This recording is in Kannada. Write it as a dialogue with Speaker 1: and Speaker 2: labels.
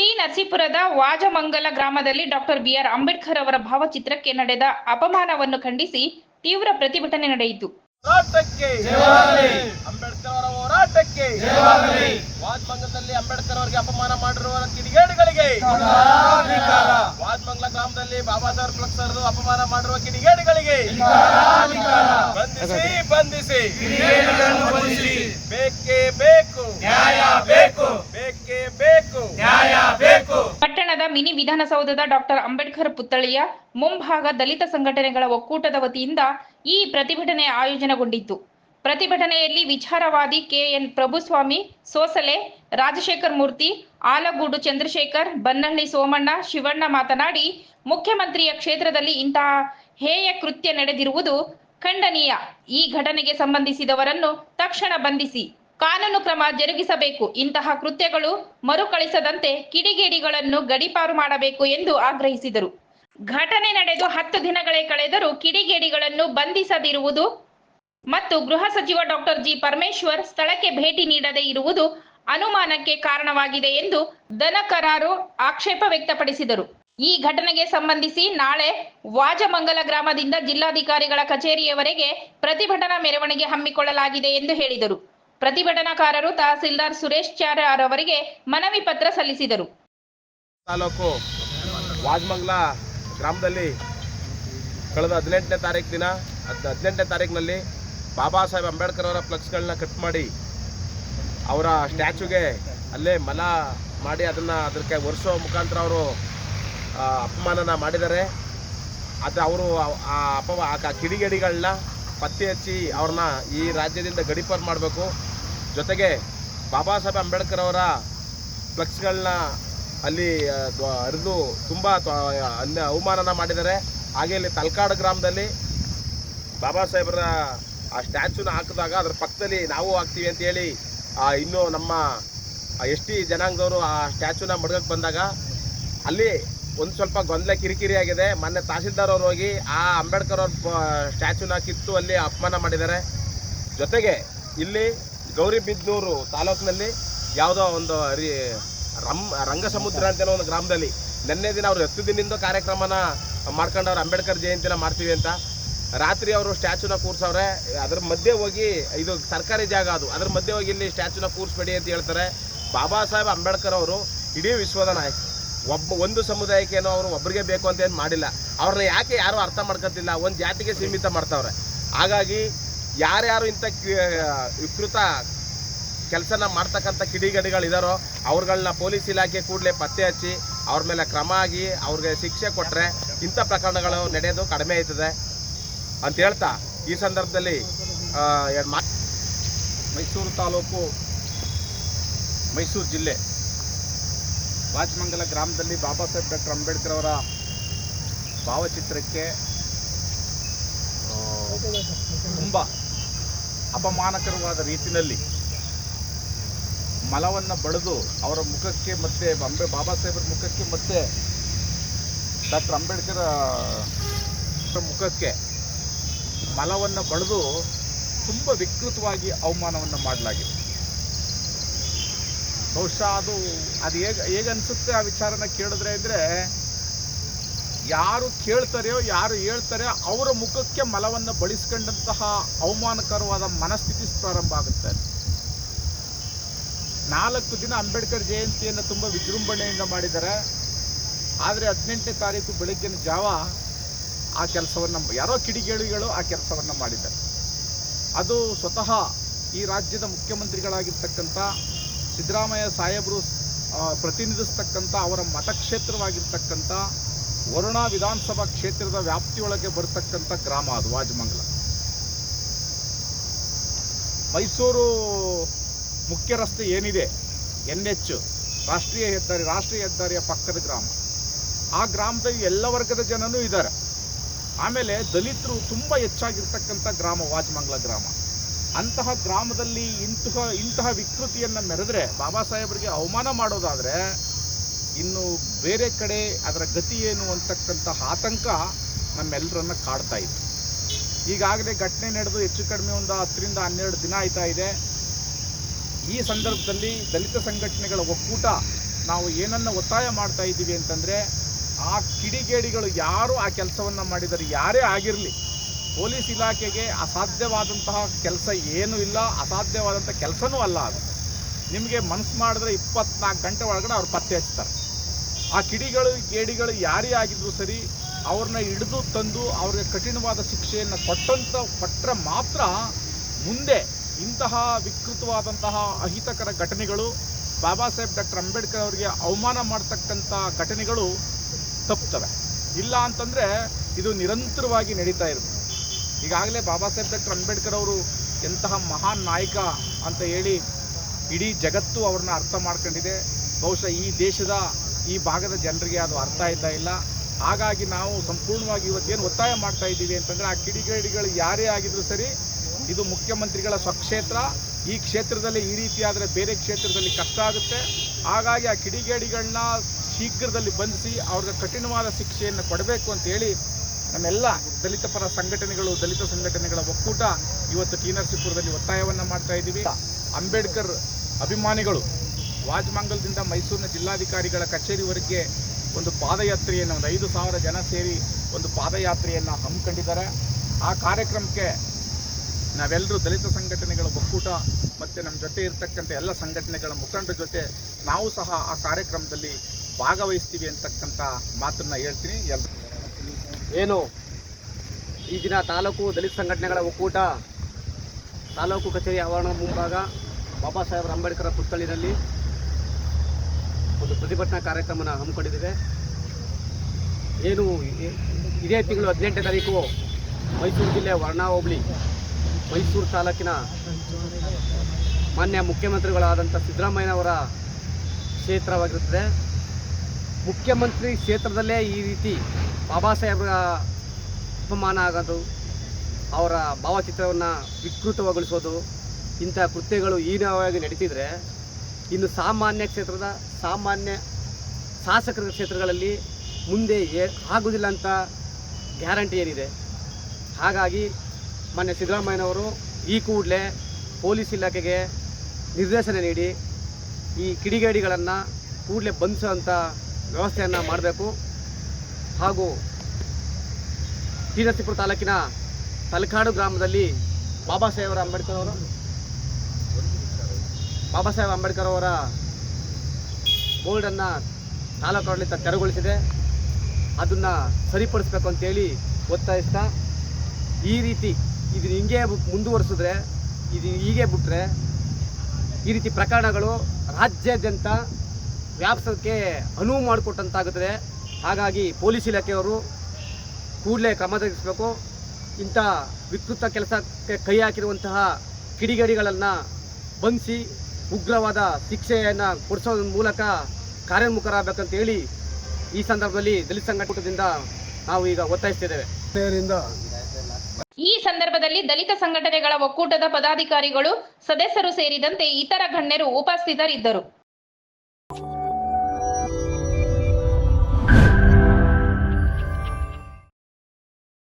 Speaker 1: ಟಿ ನರಸೀಪುರದ ವಾಜಮಂಗಲ ಗ್ರಾಮದಲ್ಲಿ ಡಾಕ್ಟರ್ ಬಿಆರ್ ಅಂಬೇಡ್ಕರ್ ಅವರ ಭಾವಚಿತ್ರಕ್ಕೆ ನಡೆದ ಅಪಮಾನವನ್ನು ಖಂಡಿಸಿ ತೀವ್ರ ಪ್ರತಿಭಟನೆ ನಡೆಯಿತು.
Speaker 2: ಹೋರಾಟಕ್ಕೆ ಅಂಬೇಡ್ಕರ್ ಅವರ ಹೋರಾಟಕ್ಕೆ ವಾಜ್ಮಂಗಲದಲ್ಲಿ ಅಂಬೇಡ್ಕರ್ ಅವರಿಗೆ ಅಪಮಾನ ಮಾಡಿರುವ ಕಿಡಿಗೇಡಿಗಳಿಗೆ ವಾಜಮಂಗಲ ಗ್ರಾಮದಲ್ಲಿ ಬಾಬಾ ಸಾಹೇಬ್ ಅಪಮಾನ ಮಾಡಿರುವ ಕಿಡಿಗೇಡಿಗಳಿಗೆ ಬಂಧಿಸಿ ಬಂಧಿಸಿ. ಬೇಕೇ ಬೇಕು ನ್ಯಾಯ ಬೇಕು
Speaker 1: ಪಟ್ಟಣದ ಮಿನಿ ವಿಧಾನಸೌಧದ ಡಾಕ್ಟರ್ ಅಂಬೇಡ್ಕರ್ ಪುತ್ಥಳಿಯ ಮುಂಭಾಗ ದಲಿತ ಸಂಘಟನೆಗಳ ಒಕ್ಕೂಟದ ವತಿಯಿಂದ ಈ ಪ್ರತಿಭಟನೆ ಆಯೋಜನೆಗೊಂಡಿತ್ತು. ಪ್ರತಿಭಟನೆಯಲ್ಲಿ ವಿಚಾರವಾದಿ ಕೆಎನ್ ಪ್ರಭುಸ್ವಾಮಿ, ಸೋಸಲೆ, ರಾಜಶೇಖರ್ ಮೂರ್ತಿ, ಆಲಗೂಡು ಚಂದ್ರಶೇಖರ್, ಬನ್ನಹಳ್ಳಿ ಸೋಮಣ್ಣ, ಶಿವಣ್ಣ ಮಾತನಾಡಿ, ಮುಖ್ಯಮಂತ್ರಿಯ ಕ್ಷೇತ್ರದಲ್ಲಿ ಇಂತಹ ಹೇಯ ಕೃತ್ಯ ನಡೆದಿರುವುದು ಖಂಡನೀಯ. ಈ ಘಟನೆಗೆ ಸಂಬಂಧಿಸಿದವರನ್ನು ತಕ್ಷಣ ಬಂಧಿಸಿ. ಕಾನೂನು ಕ್ರಮ ಜರುಗಿಸಬೇಕು. ಇಂತಹ ಕೃತ್ಯಗಳು ಮರುಕಳಿಸದಂತೆ ಕಿಡಿಗೇಡಿಗಳನ್ನು ಗಡಿಪಾರು ಮಾಡಬೇಕು ಎಂದು ಆಗ್ರಹಿಸಿದರು. ಘಟನೆ ನಡೆದು ಹತ್ತು ದಿನಗಳೇ ಕಳೆದರೂ ಕಿಡಿಗೇಡಿಗಳನ್ನು ಬಂಧಿಸದಿರುವುದು ಮತ್ತು ಗೃಹ ಸಚಿವ ಡಾಕ್ಟರ್ ಜಿ ಪರಮೇಶ್ವರ್ ಸ್ಥಳಕ್ಕೆ ಭೇಟಿ ನೀಡದೇ ಇರುವುದು ಅನುಮಾನಕ್ಕೆ ಕಾರಣವಾಗಿದೆ ಎಂದು ದನಕರಾರು ಆಕ್ಷೇಪ ವ್ಯಕ್ತಪಡಿಸಿದರು. ಈ ಘಟನೆಗೆ ಸಂಬಂಧಿಸಿ ನಾಳೆ ವಾಜಮಂಗಲ ಗ್ರಾಮದಿಂದ ಜಿಲ್ಲಾಧಿಕಾರಿಗಳ ಕಚೇರಿಯವರೆಗೆ ಪ್ರತಿಭಟನಾ ಮೆರವಣಿಗೆ ಹಮ್ಮಿಕೊಳ್ಳಲಾಗಿದೆ ಎಂದು ಹೇಳಿದರು. ಪ್ರತಿಭಟನಾಕಾರರು ತಹಸೀಲ್ದಾರ್ ಸುರೇಶ್ ಚಾರ್ ಅವರಿಗೆ ಮನವಿ ಪತ್ರ ಸಲ್ಲಿಸಿದರು.
Speaker 2: ತಾಲೂಕು ವಾಜ್ಮಂಗ್ಲ ಗ್ರಾಮದಲ್ಲಿ ಕಳೆದ ಹದಿನೆಂಟನೇ ತಾರೀಕು ದಿನ, ಹದ್ ಹದಿನೆಂಟನೇ ತಾರೀಕಿನಲ್ಲಿ ಬಾಬಾ ಸಾಹೇಬ್ ಅಂಬೇಡ್ಕರ್ ಅವರ ಫ್ಲೆಕ್ಸ್ಗಳನ್ನ ಕಟ್ ಮಾಡಿ ಅವರ ಸ್ಟ್ಯಾಚುಗೆ ಅಲ್ಲೇ ಮಲ ಮಾಡಿ ಅದನ್ನು ಅದಕ್ಕೆ ಒರೆಸೋ ಮುಖಾಂತರ ಅವರು ಅಪಮಾನನ ಮಾಡಿದ್ದಾರೆ. ಅದು ಅವರು ಆ ಅಪ ಆ ಕಿಡಿಗೇಡಿಗಳನ್ನ ಪತ್ತೆ ಹಚ್ಚಿ ಅವ್ರನ್ನ ಈ ರಾಜ್ಯದಿಂದ ಗಡಿಪಾರು ಮಾಡಬೇಕು. ಜೊತೆಗೆ ಬಾಬಾ ಸಾಹೇಬ್ ಅಂಬೇಡ್ಕರ್ ಅವರ ಫ್ಲೆಕ್ಸ್ಗಳನ್ನ ಅಲ್ಲಿ ಹರಿದು ತುಂಬ ಅಲ್ಲಿ ಅವಮಾನನ ಮಾಡಿದ್ದಾರೆ. ಹಾಗೆ ಇಲ್ಲಿ ತಲ್ಕಾಡು ಗ್ರಾಮದಲ್ಲಿ ಬಾಬಾ ಸಾಹೇಬರ ಆ ಸ್ಟ್ಯಾಚುನ ಹಾಕಿದಾಗ ಅದ್ರ ಪಕ್ಕದಲ್ಲಿ ನಾವು ಹಾಕ್ತೀವಿ ಅಂತ ಹೇಳಿ ಆ, ಇನ್ನು ನಮ್ಮ ಎಸ್ ಟಿ ಜನಾಂಗದವರು ಆ ಸ್ಟ್ಯಾಚುನ ಮಡ್ಗಕ್ಕೆ ಬಂದಾಗ ಅಲ್ಲಿ ಒಂದು ಸ್ವಲ್ಪ ಗೊಂದಲ ಕಿರಿಕಿರಿ ಆಗಿದೆ. ಮೊನ್ನೆ ತಹಸೀಲ್ದಾರ್ ಅವರು ಹೋಗಿ ಆ ಅಂಬೇಡ್ಕರ್ ಅವ್ರ ಸ್ಟ್ಯಾಚುನ ಕಿತ್ತು ಅಲ್ಲಿ ಅಪಮಾನ ಮಾಡಿದ್ದಾರೆ. ಜೊತೆಗೆ ಇಲ್ಲಿ ಗೌರಿಬಿದನೂರು ತಾಲೂಕಿನಲ್ಲಿ ಯಾವುದೋ ಒಂದು ರಿ ರಮ್ ರಂಗಸಮುದ್ರ ಅಂತೇನೋ ಒಂದು ಗ್ರಾಮದಲ್ಲಿ ನಿನ್ನೆ ದಿನ ಅವರು ಹತ್ತು ದಿನದಿಂದ ಕಾರ್ಯಕ್ರಮನ ಮಾಡ್ಕೊಂಡು ಅವ್ರು ಅಂಬೇಡ್ಕರ್ ಜಯಂತಿನ ಮಾಡ್ತೀವಿ ಅಂತ. ರಾತ್ರಿ ಅವರು ಸ್ಟ್ಯಾಚುನ ಕೂರ್ಸವ್ರೆ, ಅದ್ರ ಮಧ್ಯೆ ಹೋಗಿ ಇದು ಸರ್ಕಾರಿ ಜಾಗ ಅದು. ಅದ್ರ ಮಧ್ಯೆ ಹೋಗಿ ಇಲ್ಲಿ ಸ್ಟ್ಯಾಚುನ ಕೂರಿಸ್ಬೇಡಿ ಅಂತ ಹೇಳ್ತಾರೆ. ಬಾಬಾ ಸಾಹೇಬ್ ಅಂಬೇಡ್ಕರ್ ಅವರು ಇಡೀ ವಿಶ್ವದ ನಾಯಕ. ಒಬ್ಬ ಒಂದು ಸಮುದಾಯಕ್ಕೇನೋ ಅವರು ಒಬ್ಬರಿಗೆ ಬೇಕು ಅಂತ ಏನು ಮಾಡಿಲ್ಲ. ಅವ್ರನ್ನ ಯಾಕೆ ಯಾರೂ ಅರ್ಥ ಮಾಡ್ಕೊತಿಲ್ಲ, ಒಂದು ಜಾತಿಗೆ ಸೀಮಿತ ಮಾಡ್ತಾವ್ರೆ. ಹಾಗಾಗಿ ಯಾರ್ಯಾರು ಇಂಥ ವಿಕೃತ ಕೆಲಸನ ಮಾಡ್ತಕ್ಕಂಥ ಕಿಡಿಗಡಿಗಳಿದಾರೋ ಅವ್ರುಗಳನ್ನ ಪೊಲೀಸ್ ಇಲಾಖೆ ಕೂಡಲೇ ಪತ್ತೆ ಹಚ್ಚಿ, ಅವ್ರ ಮೇಲೆ ಕ್ರಮ ಆಗಿ ಅವ್ರಿಗೆ ಶಿಕ್ಷೆ ಕೊಟ್ಟರೆ ಇಂಥ ಪ್ರಕರಣಗಳು ನಡೆಯೋದು ಕಡಿಮೆ ಆಯ್ತದೆ. ಅಂತ ಹೇಳ್ತಾ, ಈ ಸಂದರ್ಭದಲ್ಲಿ
Speaker 3: ಮೈಸೂರು ತಾಲೂಕು, ಮೈಸೂರು ಜಿಲ್ಲೆ, ವಾಜಮಂಗಲ ಗ್ರಾಮದಲ್ಲಿ ಬಾಬಾ ಸಾಹೇಬ್ ಡಾಕ್ಟರ್ ಅಂಬೇಡ್ಕರ್ ಅವರ ಭಾವಚಿತ್ರಕ್ಕೆ ತುಂಬ ಅಪಮಾನಕರವಾದ ರೀತಿಯಲ್ಲಿ ಮಲವನ್ನು ಬಳಿದು ಅವರ ಮುಖಕ್ಕೆ ಮತ್ತೆ ಅಂಬೆ ಬಾಬಾ ಸಾಹೇಬರ ಮುಖಕ್ಕೆ ಮತ್ತೆ ಡಾಕ್ಟರ್ ಅಂಬೇಡ್ಕರ್ ಮುಖಕ್ಕೆ ಮಲವನ್ನು ಬಳಿದು ತುಂಬ ವಿಕೃತವಾಗಿ ಅವಮಾನವನ್ನು ಮಾಡಲಾಗಿದೆ. ಬಹುಶಃ ಅದು ಅದು ಹೇಗೆ ಹೇಗೆ ಅನಿಸುತ್ತೆ ಆ ವಿಚಾರನ ಕೇಳಿದ್ರೆ ಅಂದರೆ ಯಾರು ಕೇಳ್ತಾರೆಯೋ, ಯಾರು ಹೇಳ್ತಾರೆ, ಅವರ ಮುಖಕ್ಕೆ ಮಲವನ್ನು ಬಳಸ್ಕೊಂಡಂತಹ ಅವಮಾನಕರವಾದ ಮನಸ್ಥಿತಿ ಪ್ರಾರಂಭ ಆಗುತ್ತೆ. ನಾಲ್ಕು ದಿನ ಅಂಬೇಡ್ಕರ್ ಜಯಂತಿಯನ್ನು ತುಂಬ ವಿಜೃಂಭಣೆಯಿಂದ ಮಾಡಿದ್ದಾರೆ. ಆದರೆ ಹದಿನೆಂಟನೇ ತಾರೀಕು ಬೆಳಗ್ಗಿನ ಜಾವ ಆ ಕೆಲಸವನ್ನು, ಯಾರೋ ಕಿಡಿಗೇಳಿಗಳು ಆ ಕೆಲಸವನ್ನು ಮಾಡಿದ್ದಾರೆ. ಅದು ಸ್ವತಃ ಈ ರಾಜ್ಯದ ಮುಖ್ಯಮಂತ್ರಿಗಳಾಗಿರ್ತಕ್ಕಂಥ ಸಿದ್ದರಾಮಯ್ಯ ಸಾಹೇಬರು ಪ್ರತಿನಿಧಿಸ್ತಕ್ಕಂಥ ಅವರ ಮತಕ್ಷೇತ್ರವಾಗಿರ್ತಕ್ಕಂಥ ವರುಣ ವಿಧಾನಸಭಾ ಕ್ಷೇತ್ರದ ವ್ಯಾಪ್ತಿಯೊಳಗೆ ಬರ್ತಕ್ಕಂಥ ಗ್ರಾಮ ಅದು, ವಾಜಮಂಗಲ. ಮೈಸೂರು ಮುಖ್ಯ ರಸ್ತೆ ಏನಿದೆ? ಎನ್ ಎಚ್ ರಾಷ್ಟ್ರೀಯ ಹೆದ್ದಾರಿ, ರಾಷ್ಟ್ರೀಯ ಹೆದ್ದಾರಿಯ ಪಕ್ಕದ ಗ್ರಾಮ. ಆ ಗ್ರಾಮದಲ್ಲಿ ಎಲ್ಲ ವರ್ಗದ ಜನನೂ ಇದ್ದಾರೆ. ಆಮೇಲೆ ದಲಿತರು ತುಂಬ ಹೆಚ್ಚಾಗಿರ್ತಕ್ಕಂಥ ಗ್ರಾಮ ವಾಜಮಂಗಲ ಗ್ರಾಮ. ಅಂತಹ ಗ್ರಾಮದಲ್ಲಿ ಇಂತಹ ಇಂತಹ ವಿಕೃತಿಯನ್ನು ಮೆರೆದ್ರೆ, ಬಾಬಾ ಸಾಹೇಬರಿಗೆ ಅವಮಾನ ಮಾಡೋದಾದರೆ ಇನ್ನು ಬೇರೆ ಕಡೆ ಅದರ ಗತಿ ಏನು ಅಂತಕ್ಕಂತಹ ಆತಂಕ ನಮ್ಮೆಲ್ಲರನ್ನ ಕಾಡ್ತಾ ಇತ್ತು. ಈಗಾಗಲೇ ಘಟನೆ ನಡೆದು ಹೆಚ್ಚು ಕಡಿಮೆ ಒಂದು ಹತ್ತರಿಂದ ಹನ್ನೆರಡು ದಿನ ಆಯ್ತಾ ಇದೆ. ಈ ಸಂದರ್ಭದಲ್ಲಿ ದಲಿತ ಸಂಘಟನೆಗಳ ಒಕ್ಕೂಟ ನಾವು ಏನನ್ನ ಒತ್ತಾಯ ಮಾಡ್ತಾ ಇದ್ದೀವಿ ಅಂತಂದರೆ, ಆ ಕಿಡಿಗೇಡಿಗಳು ಯಾರು ಆ ಕೆಲಸವನ್ನು ಮಾಡಿದರೆ ಯಾರೇ ಆಗಿರಲಿ, ಪೊಲೀಸ್ ಇಲಾಖೆಗೆ ಅಸಾಧ್ಯವಾದಂತಹ ಕೆಲಸ ಏನೂ ಇಲ್ಲ ಅಸಾಧ್ಯವಾದಂಥ ಕೆಲಸನೂ ಅಲ್ಲ ಅದು. ನಿಮಗೆ ಮನಸ್ಸು ಮಾಡಿದ್ರೆ ಇಪ್ಪತ್ನಾಲ್ಕು ಗಂಟೆ ಒಳಗಡೆ ಅವ್ರು ಪತ್ತೆ ಹಚ್ತಾರೆ. ಆ ಕಿಡಿಗಳು ಗೇಡಿಗಳು ಯಾರೇ ಆಗಿದ್ರು ಸರಿ ಅವ್ರನ್ನ ಹಿಡಿದು ತಂದು ಅವ್ರಿಗೆ ಕಠಿಣವಾದ ಶಿಕ್ಷೆಯನ್ನು ಕೊಟ್ಟಂತ ಕೊಟ್ಟರೆ ಮಾತ್ರ ಮುಂದೆ ಇಂತಹ ವಿಕೃತವಾದಂತಹ ಅಹಿತಕರ ಘಟನೆಗಳು, ಬಾಬಾ ಸಾಹೇಬ್ ಡಾಕ್ಟರ್ ಅಂಬೇಡ್ಕರ್ ಅವರಿಗೆ ಅವಮಾನ ಮಾಡ್ತಕ್ಕಂಥ ಘಟನೆಗಳು ತಪ್ಪುತ್ತವೆ. ಇಲ್ಲ ಅಂತಂದರೆ ಇದು ನಿರಂತರವಾಗಿ ನಡೀತಾ ಇರುತ್ತೆ. ಈಗಾಗಲೇ ಬಾಬಾ ಸಾಹೇಬ್ ಡಾಕ್ಟರ್ ಅಂಬೇಡ್ಕರ್ ಅವರು ಎಂತಹ ಮಹಾನ್ ನಾಯಕ ಅಂತ ಹೇಳಿ ಇಡೀ ಜಗತ್ತು ಅವ್ರನ್ನ ಅರ್ಥ ಮಾಡ್ಕೊಂಡಿದೆ. ಬಹುಶಃ ಈ ದೇಶದ ಈ ಭಾಗದ ಜನರಿಗೆ ಅದು ಅರ್ಥ ಆಯ್ತಾ ಇಲ್ಲ. ಹಾಗಾಗಿ ನಾವು ಸಂಪೂರ್ಣವಾಗಿ ಇವತ್ತೇನು ಒತ್ತಾಯ ಮಾಡ್ತಾ ಇದ್ದೀವಿ ಅಂತಂದರೆ ಆ ಕಿಡಿಗೇಡಿಗಳು ಯಾರೇ ಆಗಿದ್ರು ಸರಿ, ಇದು ಮುಖ್ಯಮಂತ್ರಿಗಳ ಸ್ವಕ್ಷೇತ್ರ. ಈ ಕ್ಷೇತ್ರದಲ್ಲಿ ಈ ರೀತಿ ಬೇರೆ ಕ್ಷೇತ್ರದಲ್ಲಿ ಕಷ್ಟ ಆಗುತ್ತೆ. ಹಾಗಾಗಿ ಆ ಕಿಡಿಗೇಡಿಗಳನ್ನ ಶೀಘ್ರದಲ್ಲಿ ಬಂಧಿಸಿ ಅವ್ರಿಗೆ ಕಠಿಣವಾದ ಶಿಕ್ಷೆಯನ್ನು ಕೊಡಬೇಕು ಅಂತ ಹೇಳಿ ನಮ್ಮೆಲ್ಲ ದಲಿತ ಪರ ಸಂಘಟನೆಗಳು, ದಲಿತ ಸಂಘಟನೆಗಳ ಒಕ್ಕೂಟ ಇವತ್ತು ಟಿ ನರಸೀಪುರದಲ್ಲಿ ಒತ್ತಾಯವನ್ನು ಮಾಡ್ತಾ ಇದ್ದೀವಿ. ಅಂಬೇಡ್ಕರ್ ಅಭಿಮಾನಿಗಳು ವಾಜಮಂಗಲದಿಂದ ಮೈಸೂರಿನ ಜಿಲ್ಲಾಧಿಕಾರಿಗಳ ಕಚೇರಿವರೆಗೆ ಒಂದು ಪಾದಯಾತ್ರೆಯನ್ನು, ಒಂದು ಐದು ಸಾವಿರ ಜನ ಸೇರಿ ಒಂದು ಪಾದಯಾತ್ರೆಯನ್ನು ಹಮ್ಮಿಕೊಂಡಿದ್ದಾರೆ ಆ ಕಾರ್ಯಕ್ರಮಕ್ಕೆ ನಾವೆಲ್ಲರೂ ದಲಿತ ಸಂಘಟನೆಗಳ ಒಕ್ಕೂಟ ಮತ್ತು ನಮ್ಮ ಜೊತೆ ಇರತಕ್ಕಂಥ ಎಲ್ಲ ಸಂಘಟನೆಗಳ ಮುಖಂಡರ ಜೊತೆ ನಾವು ಸಹ ಆ ಕಾರ್ಯಕ್ರಮದಲ್ಲಿ ಭಾಗವಹಿಸ್ತೀವಿ ಅಂತಕ್ಕಂಥ ಮಾತನ್ನು ಹೇಳ್ತೀನಿ. ಎಲ್ಲ
Speaker 4: ಏನು? ಈ ದಿನ ತಾಲೂಕು ದಲಿತ ಸಂಘಟನೆಗಳ ಒಕ್ಕೂಟ, ತಾಲೂಕು ಕಚೇರಿ ಆವರಣ ಮುಂಭಾಗ ಬಾಬಾ ಸಾಹೇಬ್ ಅಂಬೇಡ್ಕರ್ ಪುತ್ಥಳಿನಲ್ಲಿ ಒಂದು ಪ್ರತಿಭಟನಾ ಕಾರ್ಯಕ್ರಮನ ಹಮ್ಮಿಕೊಂಡಿದ್ದೇವೆ. ಏನು ಇದೇ ತಿಂಗಳು ಹದಿನೆಂಟನೇ ತಾರೀಕು ಮೈಸೂರು ಜಿಲ್ಲೆ ವರ್ಣಾ ಹೋಬಳಿ, ಮೈಸೂರು ತಾಲೂಕಿನ ಮಾನ್ಯ ಮುಖ್ಯಮಂತ್ರಿಗಳಾದಂಥ ಸಿದ್ದರಾಮಯ್ಯನವರ ಕ್ಷೇತ್ರವಾಗಿರುತ್ತದೆ. ಮುಖ್ಯಮಂತ್ರಿ ಕ್ಷೇತ್ರದಲ್ಲೇ ಈ ರೀತಿ ಬಾಬಾ ಸಾಹೇಬ್ರ ಅಪಮಾನ ಆಗೋದು, ಅವರ ಭಾವಚಿತ್ರವನ್ನು ವಿಕೃತಗೊಳಿಸೋದು ಇಂಥ ಕೃತ್ಯಗಳು ಹೀನವಾಗಿ ನಡೀತಿದ್ರೆ ಇನ್ನು ಸಾಮಾನ್ಯ ಕ್ಷೇತ್ರದ ಸಾಮಾನ್ಯ ಶಾಸಕರ ಕ್ಷೇತ್ರಗಳಲ್ಲಿ ಮುಂದೆ ಏ ಆಗೋದಿಲ್ಲ ಅಂತ ಗ್ಯಾರಂಟಿ ಏನಿದೆ? ಹಾಗಾಗಿ ಮಾನ್ಯ ಸಿದ್ದರಾಮಯ್ಯನವರು ಈ ಕೂಡಲೇ ಪೊಲೀಸ್ ಇಲಾಖೆಗೆ ನಿರ್ದೇಶನ ನೀಡಿ ಈ ಕಿಡಿಗೇಡಿಗಳನ್ನು ಕೂಡಲೇ ಬಂಧಿಸುವಂಥ ವ್ಯವಸ್ಥೆಯನ್ನು ಮಾಡಬೇಕು. ಹಾಗೂ ಟಿ ತಾಲೂಕಿನ ತಲಕಾಡು ಗ್ರಾಮದಲ್ಲಿ ಬಾಬಾ ಸಾಹೇಬರ ಅಂಬೇಡ್ಕರ್ ಅವರು ಬಾಬಾ ಸಾಹೇಬ್ ಅಂಬೇಡ್ಕರ್ ಅವರ ಬೋರ್ಡನ್ನು ತಾಲೂಕು ಆಡಳಿತ ತೆರವುಗೊಳಿಸಿದೆ. ಅದನ್ನು ಸರಿಪಡಿಸ್ಬೇಕು ಅಂತೇಳಿ ಒತ್ತಾಯಿಸ್ತಾ ಈ ರೀತಿ ಇದನ್ನು ಹಿಂಗೆ ಮುಂದುವರಿಸಿದ್ರೆ ಇದು ಹೀಗೆ ಬಿಟ್ಟರೆ ಈ ರೀತಿ ಪ್ರಕರಣಗಳು ರಾಜ್ಯಾದ್ಯಂತ ವ್ಯಾಪ್ಸೋಕ್ಕೆ ಅನುವು ಮಾಡಿಕೊಟ್ಟಂತಾಗುತ್ತದೆ. ಹಾಗಾಗಿ ಪೊಲೀಸ್ ಇಲಾಖೆಯವರು ಕೂಡಲೇ ಕ್ರಮ ತೆಗೆಸಬೇಕು. ಇಂಥ ವಿಕೃತ ಕೆಲಸಕ್ಕೆ ಕೈ ಹಾಕಿರುವಂತಹ ಕಿಡಿಗೇಡಿಗಳನ್ನು ಬಂಧಿಸಿ ಉಗ್ರವಾದ ಶಿಕ್ಷೆಯನ್ನು ಕೊಡಿಸೋದ್ರ ಮೂಲಕ ಕಾರ್ಯೋನ್ಮುಖರಾಗಬೇಕಂತ ಹೇಳಿ ಈ ಸಂದರ್ಭದಲ್ಲಿ ದಲಿತ ಸಂಘಟನೆಯಿಂದ ನಾವು ಈಗ ಒತ್ತಾಯಿಸ್ತಿದ್ದೇವೆ.
Speaker 1: ಈ ಸಂದರ್ಭದಲ್ಲಿ ದಲಿತ ಸಂಘಟನೆಗಳ ಒಕ್ಕೂಟದ ಪದಾಧಿಕಾರಿಗಳು ಸದಸ್ಯರು ಸೇರಿದಂತೆ ಇತರ ಗಣ್ಯರು ಉಪಸ್ಥಿತರಿದ್ದರು.